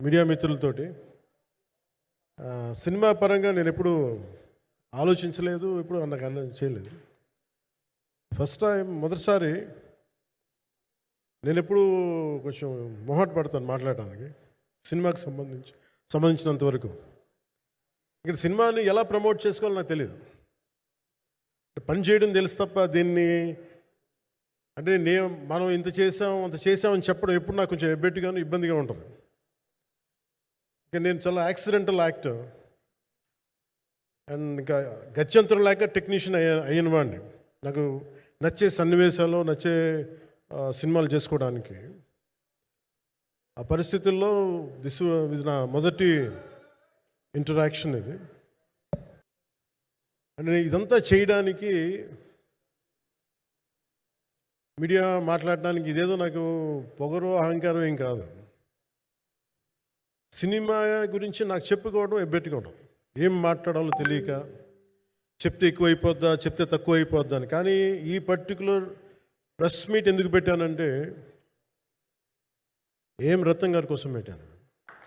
Media మిత్రులతోటి cinema పరంగా నేను ఎప్పుడు ఆలోచించలేదు ఎప్పుడు నాకు అన్న చేయలేదు. ఫస్ట్ టైం మొదటిసారి నేను ఎప్పుడు కొంచెం మొహాట పడతాను మాట్లాడటానికి సినిమాకి సంబంధించి సంబంధించినంత వరకు. ఇక్కడ సినిమాని ఎలా ప్రమోట్ చేసుకోవాలో నాకు తెలియదు పని చేయడం తెలుసు తప్ప దీన్ని అంటే నే మనం ఇంత చేసాం అంత చేసామని చెప్పడం ఎప్పుడు నాకు కొంచెం ఎబ్బెట్టుగాను ఇబ్బందిగా ఉంటుంది. ఇంకా నేను చాలా యాక్సిడెంటల్ యాక్టర్. అండ్ ఇంకా గత్యంతరం లేక టెక్నీషియన్ అయ్యా అయిన వాడిని. నాకు నచ్చే సన్నివేశాలు నచ్చే సినిమాలు చేసుకోవడానికి. ఆ పరిస్థితుల్లో దిస్ ఇది నా మొదటి ఇంటరాక్షన్ ఇది. అండ్ ఇదంతా చేయడానికి మీడియా మాట్లాడడానికి ఇదేదో నాకు పొగరు అహంకారం ఏం కాదు. సినిమా గురించి నాకు చెప్పుకోవడం ఎబ్బెట్టుకోవడం. ఏం మాట్లాడాలో తెలియక చెప్తే ఎక్కువైపోద్దా చెప్తే తక్కువ అయిపోద్దా అని. కానీ ఈ పర్టికులర్ ప్రెస్ మీట్ ఎందుకు పెట్టానంటే ఏం రత్నం గారి కోసం పెట్టాను.